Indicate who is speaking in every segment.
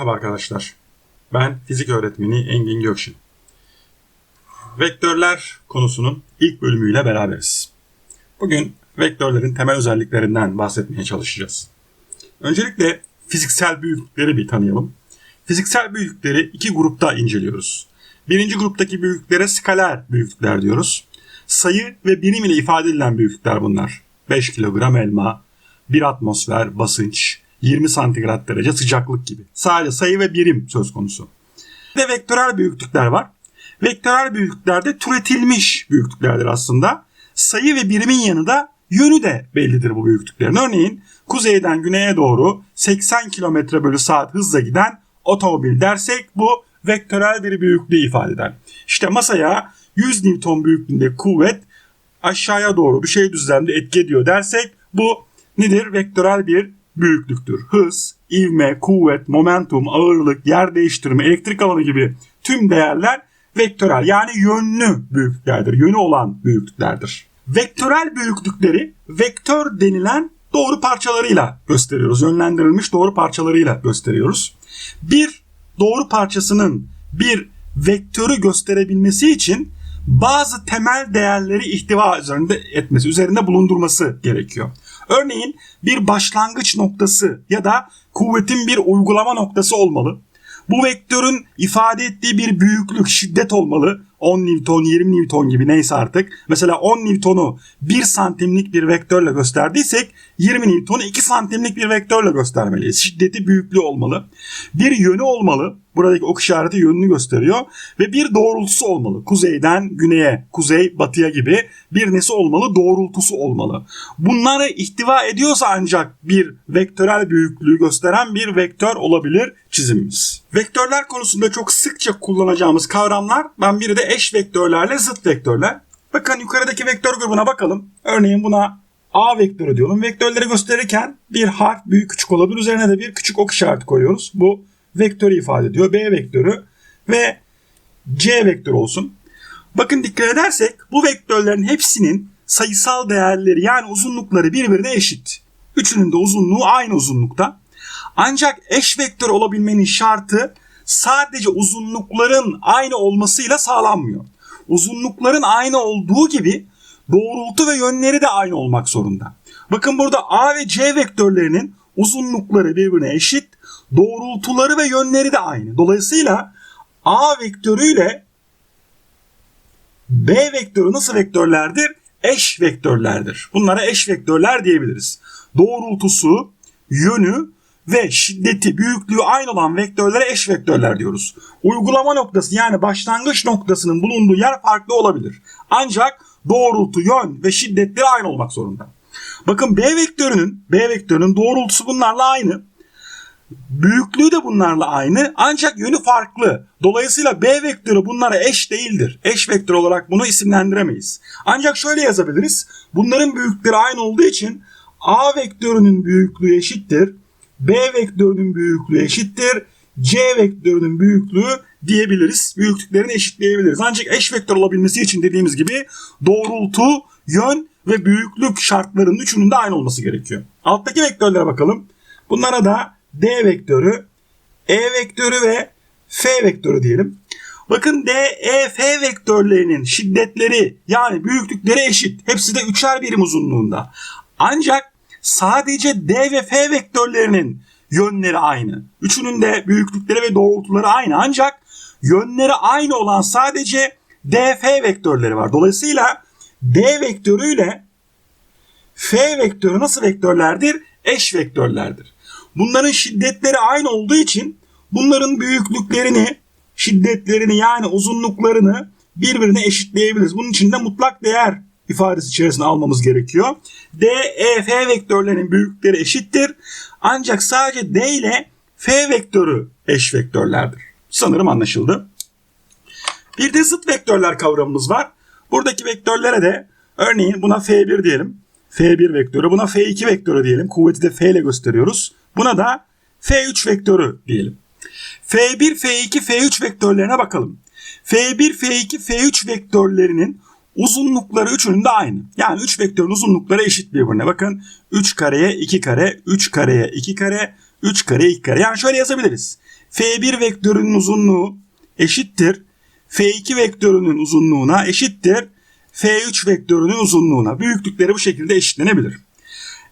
Speaker 1: Merhaba arkadaşlar. Ben fizik öğretmeni Engin Gökşin. Vektörler konusunun ilk bölümüyle beraberiz. Bugün vektörlerin temel özelliklerinden bahsetmeye çalışacağız. Öncelikle fiziksel büyüklükleri bir tanıyalım. Fiziksel büyüklükleri iki grupta inceliyoruz. Birinci gruptaki büyüklüklere skaler büyüklükler diyoruz. Sayı ve birim ile ifade edilen büyüklükler bunlar. 5 kilogram elma, 1 atmosfer basınç, 20 santigrat derece sıcaklık gibi. Sadece sayı ve birim söz konusu. Bir de vektörel büyüklükler var. Vektörel büyüklüklerde türetilmiş büyüklüklerdir aslında. Sayı ve birimin yanında yönü de bellidir bu büyüklüklerin. Örneğin kuzeyden güneye doğru 80 km bölü saat hızla giden otomobil dersek bu vektörel bir büyüklüğü ifade eder. İşte masaya 100 Newton büyüklüğünde kuvvet aşağıya doğru bir şey düzlemde etki ediyor dersek bu nedir? Vektörel bir büyüklüktür. Hız, ivme, kuvvet, momentum, ağırlık, yer değiştirme, elektrik alanı gibi tüm değerler vektörel yani yönlü büyüklüklerdir. Yönü olan büyüklüklerdir. Vektörel büyüklükleri vektör denilen doğru parçalarıyla gösteriyoruz. Yönlendirilmiş doğru parçalarıyla gösteriyoruz. Bir doğru parçasının bir vektörü gösterebilmesi için bazı temel değerleri ihtiva üzerinde etmesi, üzerinde bulundurması gerekiyor. Örneğin bir başlangıç noktası ya da kuvvetin bir uygulama noktası olmalı. Bu vektörün ifade ettiği bir büyüklük, şiddet olmalı. 10 Newton, 20 Newton gibi neyse artık. Mesela 10 Newton'u 1 santimlik bir vektörle gösterdiysek 20 Newton'u 2 santimlik bir vektörle göstermeliyiz. Şiddeti büyüklüğü olmalı. Bir yönü olmalı. Buradaki ok işareti yönünü gösteriyor. Ve bir doğrultusu olmalı. Kuzeyden güneye, kuzey batıya gibi bir nesi olmalı? Doğrultusu olmalı. Bunları ihtiva ediyorsa ancak bir vektörel büyüklüğü gösteren bir vektör olabilir çizimimiz. Vektörler konusunda çok sıkça kullanacağımız kavramlar ben biri de eş vektörlerle zıt vektörler. Bakın yukarıdaki vektör grubuna bakalım. Örneğin buna A vektörü diyorum. Vektörleri gösterirken bir harf büyük küçük olabilir. Üzerine de bir küçük ok işareti koyuyoruz. Bu vektörü ifade ediyor. B vektörü ve C vektörü olsun. Bakın dikkat edersek bu vektörlerin hepsinin sayısal değerleri yani uzunlukları birbirine eşit. Üçünün de uzunluğu aynı uzunlukta. Ancak eş vektör olabilmenin şartı sadece uzunlukların aynı olmasıyla sağlanmıyor. Uzunlukların aynı olduğu gibi doğrultu ve yönleri de aynı olmak zorunda. Bakın burada A ve C vektörlerinin uzunlukları birbirine eşit, doğrultuları ve yönleri de aynı. Dolayısıyla A vektörüyle B vektörü nasıl vektörlerdir? Eş vektörlerdir. Bunlara eş vektörler diyebiliriz. Doğrultusu, yönü ve şiddeti, büyüklüğü aynı olan vektörlere eş vektörler diyoruz. Uygulama noktası yani başlangıç noktasının bulunduğu yer farklı olabilir. Ancak doğrultu, yön ve şiddetleri aynı olmak zorunda. Bakın B vektörünün B vektörünün doğrultusu bunlarla aynı. Büyüklüğü de bunlarla aynı ancak yönü farklı. Dolayısıyla B vektörü bunlara eş değildir. Eş vektör olarak bunu isimlendiremeyiz. Ancak şöyle yazabiliriz. Bunların büyüklükleri aynı olduğu için A vektörünün büyüklüğü eşittir. B vektörünün büyüklüğü eşittir. C vektörünün büyüklüğü diyebiliriz. Büyüklüklerini eşitleyebiliriz. Ancak eş vektör olabilmesi için dediğimiz gibi doğrultu, yön ve büyüklük şartlarının üçünün de aynı olması gerekiyor. Alttaki vektörlere bakalım. Bunlara da D vektörü, E vektörü ve F vektörü diyelim. Bakın D, E, F vektörlerinin şiddetleri yani büyüklükleri eşit. Hepsi de üçer birim uzunluğunda. Ancak sadece D ve F vektörlerinin yönleri aynı. Üçünün de büyüklükleri ve doğrultuları aynı. Ancak yönleri aynı olan sadece D, F vektörleri var. Dolayısıyla D vektörüyle F vektörü nasıl vektörlerdir? Eş vektörlerdir. Bunların şiddetleri aynı olduğu için bunların büyüklüklerini, şiddetlerini yani uzunluklarını birbirine eşitleyebiliriz. Bunun için de mutlak değer ifadesi içerisine almamız gerekiyor. D, E, F vektörlerinin büyüklükleri eşittir. Ancak sadece D ile F vektörü eş vektörlerdir. Sanırım anlaşıldı. Bir de zıt vektörler kavramımız var. Buradaki vektörlere de örneğin buna F1 diyelim. F1 vektörü. Buna F2 vektörü diyelim. Kuvveti de F ile gösteriyoruz. Buna da F3 vektörü diyelim. F1, F2, F3 vektörlerine bakalım. F1, F2, F3 vektörlerinin uzunlukları üçünün de aynı. Yani 3 vektörün uzunlukları eşit birbirine. Bakın 3 kareye 2 kare, 3 kareye 2 kare, 3 kare 2 kare. Yani şöyle yazabiliriz. F1 vektörünün uzunluğu eşittir. F2 vektörünün uzunluğuna eşittir. F3 vektörünün uzunluğuna. Büyüklükleri bu şekilde eşitlenebilir.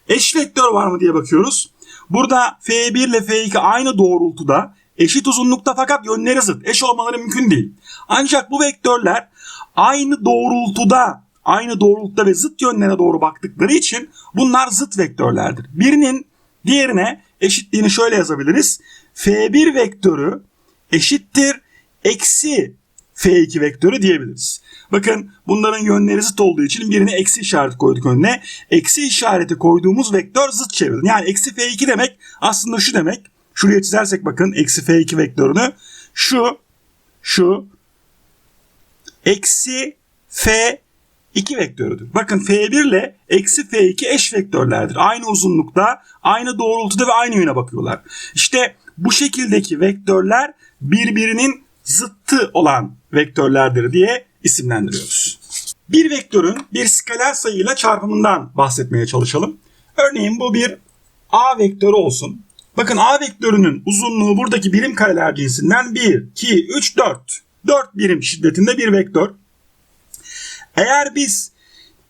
Speaker 1: Eş vektör var mı diye bakıyoruz. Burada F1 ile F2 aynı doğrultuda eşit uzunlukta fakat yönleri zıt. Eş olmaları mümkün değil. Ancak bu vektörler aynı doğrultuda aynı doğrultuda ve zıt yönlere doğru baktıkları için bunlar zıt vektörlerdir. Birinin diğerine eşitliğini şöyle yazabiliriz. F1 vektörü eşittir eksi F2 vektörü diyebiliriz. Bakın bunların yönleri zıt olduğu için birine eksi işareti koyduk önüne. Eksi işareti koyduğumuz vektör zıt çevirdi. Yani eksi F2 demek aslında şu demek. Şuraya çizersek bakın eksi F2 vektörünü. Şu, şu, eksi F2 vektörüdür. Bakın F1 ile eksi F2 eş vektörlerdir. Aynı uzunlukta, aynı doğrultuda ve aynı yöne bakıyorlar. İşte bu şekildeki vektörler birbirinin zıttı olan vektörlerdir diye isimlendiriyoruz. Bir vektörün bir skaler sayıyla çarpımından bahsetmeye çalışalım. Örneğin bu bir A vektörü olsun. Bakın A vektörünün uzunluğu buradaki birim kareler cinsinden 1, 2, 3, 4. 4 birim şiddetinde bir vektör. Eğer biz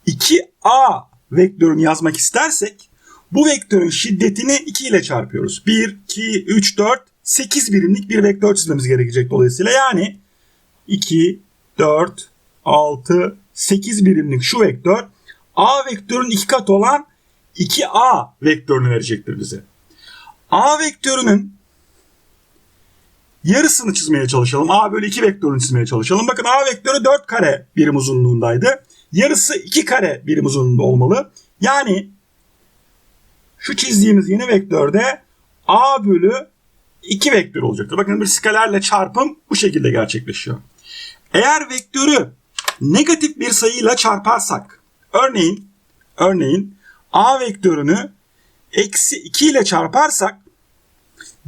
Speaker 1: 2A vektörünü yazmak istersek bu vektörün şiddetini 2 ile çarpıyoruz. 1, 2, 3, 4, 8 birimlik bir vektör çizmemiz gerekecek dolayısıyla. Yani 2, 4, 6, 8 birimlik şu vektör A vektörün iki katı olan 2A vektörünü verecektir bize. A vektörünün yarısını çizmeye çalışalım. A bölü 2 vektörünü çizmeye çalışalım. Bakın A vektörü 4 kare birim uzunluğundaydı. Yarısı 2 kare birim uzunluğunda olmalı. Yani şu çizdiğimiz yeni vektörde A bölü 2 vektör olacaktır. Bakın bir skalerle çarpım bu şekilde gerçekleşiyor. Eğer vektörü negatif bir sayıyla çarparsak örneğin örneğin A vektörünü eksi 2 ile çarparsak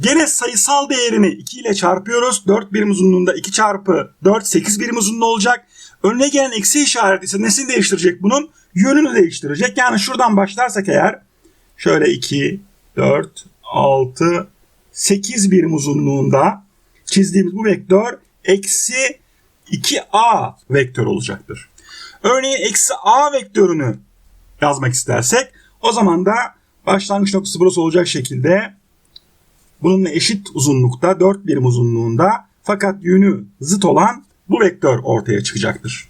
Speaker 1: gene sayısal değerini 2 ile çarpıyoruz. 4 birim uzunluğunda 2 çarpı 4 8 birim uzunluğu olacak. Önüne gelen eksi işareti ise nesini değiştirecek bunun? Yönünü değiştirecek. Yani şuradan başlarsak eğer şöyle 2, 4, 6, 8 birim uzunluğunda çizdiğimiz bu vektör eksi 2a vektör olacaktır. Örneğin eksi a vektörünü yazmak istersek o zaman da başlangıç noktası burası olacak şekilde bununla eşit uzunlukta 4 birim uzunluğunda fakat yönü zıt olan bu vektör ortaya çıkacaktır.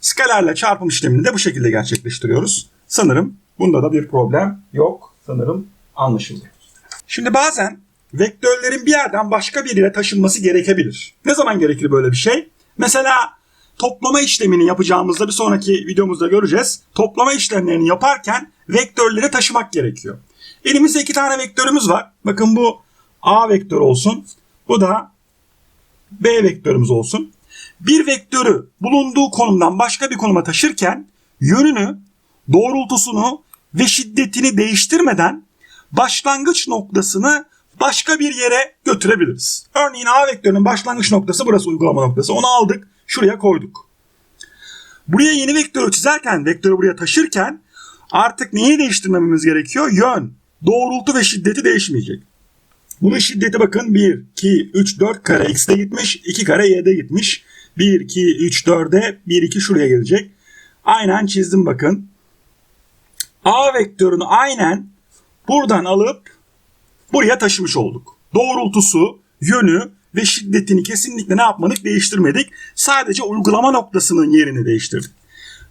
Speaker 1: Skalerle çarpım işlemini de bu şekilde gerçekleştiriyoruz. Sanırım bunda da bir problem yok. Sanırım anlaşıldı. Şimdi bazen vektörlerin bir yerden başka bir yere taşınması gerekebilir. Ne zaman gerekir böyle bir şey? Mesela toplama işlemini yapacağımızda bir sonraki videomuzda göreceğiz. Toplama işlemlerini yaparken vektörleri taşımak gerekiyor. Elimizde iki tane vektörümüz var. Bakın bu A vektörü olsun. Bu da B vektörümüz olsun. Bir vektörü bulunduğu konumdan başka bir konuma taşırken yönünü, doğrultusunu ve şiddetini değiştirmeden başlangıç noktasını başka bir yere götürebiliriz. Örneğin A vektörünün başlangıç noktası burası uygulama noktası. Onu aldık, şuraya koyduk. Buraya yeni vektörü çizerken, vektörü buraya taşırken artık neyi değiştirmemiz gerekiyor? Yön, doğrultu ve şiddeti değişmeyecek. Bunun şiddeti bakın 1, 2, 3, 4 kare x'de gitmiş, 2 kare y'de gitmiş. 1, 2, 3, 4'e 1, 2 şuraya gelecek. Aynen çizdim bakın. A vektörünü aynen buradan alıp buraya taşımış olduk. Doğrultusu, yönü ve şiddetini kesinlikle ne yapmadık? Değiştirmedik. Sadece uygulama noktasının yerini değiştirdik.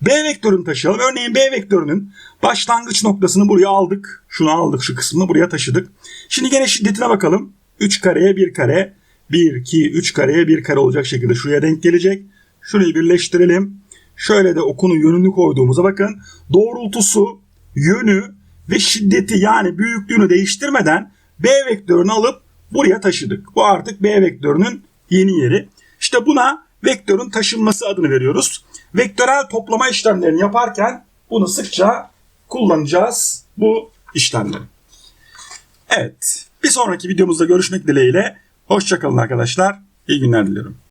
Speaker 1: B vektörünü taşıyalım. Örneğin B vektörünün başlangıç noktasını buraya aldık. Şunu aldık şu kısmını buraya taşıdık. Şimdi gene şiddetine bakalım. 3 kareye 1 kare. 1, 2, 3 kareye 1 kare olacak şekilde şuraya denk gelecek. Şurayı birleştirelim. Şöyle de okunun yönünü koyduğumuza bakın. Doğrultusu, yönü ve şiddeti yani büyüklüğünü değiştirmeden B vektörünü alıp buraya taşıdık. Bu artık B vektörünün yeni yeri. İşte buna vektörün taşınması adını veriyoruz. Vektörel toplama işlemlerini yaparken bunu sıkça kullanacağız bu işlemleri. Evet bir sonraki videomuzda görüşmek dileğiyle. Hoşçakalın arkadaşlar. İyi günler diliyorum.